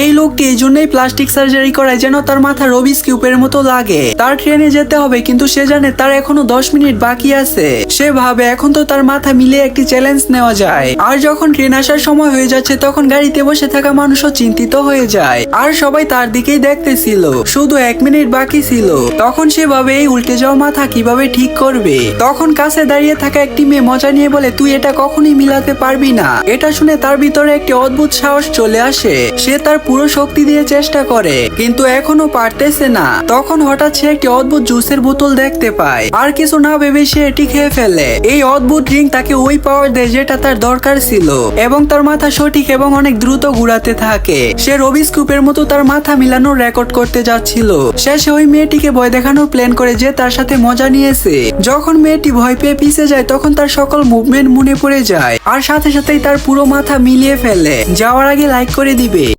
এই লোকটি এই জন্যই প্লাস্টিক সার্জারি করায় যেন তার মাথা রবিস কিউবের মতো লাগে। তার ট্রেনে যেতে হবে, কিন্তু সে জানে তার এখনও দশ মিনিট বাকি আছে। সে ভাবে এখন তো তার মাথা মিলে একটি চ্যালেঞ্জ নেওয়া যায়। আর যখন ট্রেন আসার সময় হয়ে যাচ্ছে, তখন গাড়িতে বসে থাকা মানুষও চিন্তিত হয়ে যায়। আর সবাই তার দিকেই দেখতেছিল, শুধু এক মিনিট বাকি ছিল। তখন সে ভাবে এই উল্টে যাওয়া মাথা কীভাবে ঠিক করবে? তখন কাছে দাঁড়িয়ে থাকা একটি মেয়ে মজা নিয়ে বলে, তুই এটা কখনোই মিলাতে পারবি না। এটা শুনে তার ভিতরে একটি অদ্ভুত সাহস চলে আসে। সে তার পুরো শক্তি দিয়ে চেষ্টা করে, কিন্তু এখনও পারতেছে না। তখন হঠাৎ সে একটি অদ্ভুত জুসের বোতল দেখতে পায়। আর কিছু না ভেবে সে এটি খেয়ে ফেলে। এই অদ্ভুত ড্রিঙ্ক তাকে ওই পাওয়ার দেয় যেটা তার দরকার ছিল। এবং তার মাথা সঠিক এবং অনেক দ্রুত ঘুরাতে থাকে। সে রবি স্কুপের মতো তার মাথা মিলানোর রেকর্ড করতে যাচ্ছিল। শেষে ওই মেয়েটিকে ভয় দেখানোর প্ল্যান করে যে তার সাথে মজা নিয়েছে। যখন মেয়েটি ভয় পেয়ে পিছে যায়, তখন তার সকল মুভমেন্ট মনে পড়ে যায়। আর সাথে সাথেই তার পুরো মাথা মিলিয়ে ফেলে। যাওয়ার আগে লাইক করে দিবে।